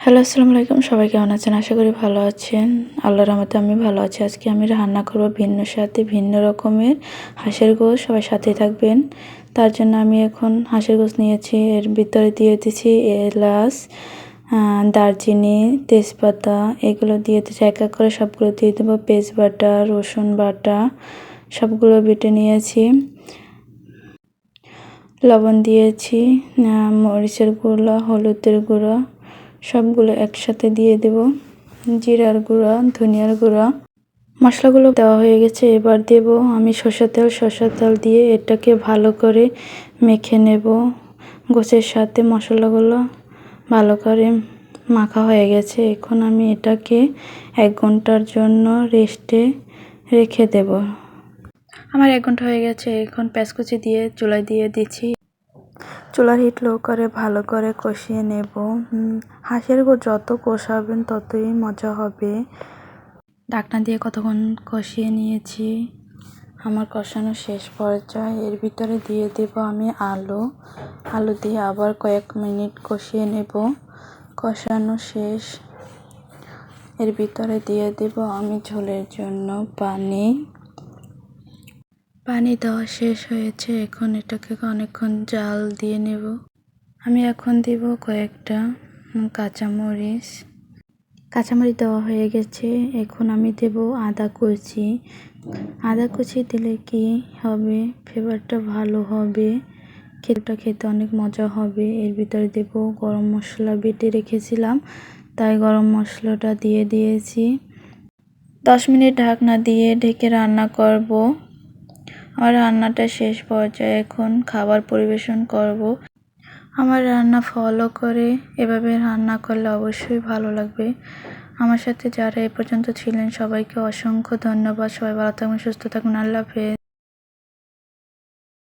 Hello, আসসালামু আলাইকুম। সবাই কেমন আছেন? আশা করি ভালো আছেন। আল্লাহর রহমতে আমি ভালো আছি। আজকে আমি রান্না করব ভিন্ন সাথে ভিন্ন রকমের হাঁসের গোশ। সবাই সাথে থাকবেন। তার জন্য আমি এখন হাঁসের গোশ নিয়েছি। এর ভিতরে দিয়ে দিয়েছি এলাচ দারচিনি, তেজপাতা। এগুলো দিয়ে দিয়েছি এক এক করে সবগুলো দিয়ে দেবো। পেস্ট বাটা, রসুন বাটা, সবগুলো বেটে নিয়েছি। লবণ দিয়েছি মরিচের গুঁড়া, হলুদের গুঁড়া সবগুলো একসাথে দিয়ে দেব। জিরার গুঁড়া, ধনিয়ার গুঁড়া। মশলাগুলো দেওয়া হয়ে গেছে, এবার দেব আমি সর্ষের তেল। সর্ষের তেল দিয়ে এটাকে ভালো করে মেখে নেব। গোছের সাথে মশলাগুলো ভালো করে মাখা হয়ে গেছে। এখন আমি এটাকে এক ঘণ্টার জন্য রেস্টে রেখে দেব। আমার এক ঘণ্টা হয়ে গেছে, এখন প্যাঁচকুচি দিয়ে চুলায় দিয়ে দিচ্ছি। চুলার হিট লো করে, ভালো করে কষিয়ে নেব। হাঁসের যত কষাবেন ততই মজা হবে। ঢাকনা দিয়ে কতক্ষণ কষিয়ে নিয়েছি? আমার কষানো শেষ পর্যায়ে। এর ভিতরে দিয়ে দেব আমি আলু। আলু দিয়ে আবার কয়েক মিনিট কষিয়ে নেব। কষানো শেষ। এর ভিতরে দিয়ে দেব আমি ঝোলের জন্য পানি। পানি দেওয়া শেষ হয়েছে, এখন এটাকে অনেকক্ষণ জাল দিয়ে নেব। আমি এখন দিব কয়েকটা কাঁচামরিচ। কাঁচামরিচ দেওয়া হয়ে গেছে, এখন আমি দেব আদা কুচি। আদা কুচি দিলে কি হবে? ফ্লেভারটা ভালো হবে। খেতেটা খেতে অনেক মজা হবে। এর ভিতরে দেব গরম মশলা বেটে রেখেছিলাম, তাই গরম মশলাটা দিয়ে দিয়েছি। দশ মিনিট ঢাকনা দিয়ে ঢেকে রান্না করব। আমার রান্নাটা শেষ পর্যায়ে এখন খাবার পরিবেশন করব। আমার রান্না ফলো করে। এভাবে রান্না করলে অবশ্যই ভালো লাগবে। আমার সাথে যারা এ পর্যন্ত ছিলেন, সবাইকে অসংখ্য ধন্যবাদ। সবাই ভালো থাকুন সুস্থ থাকুন আল্লাহ হাফেজ।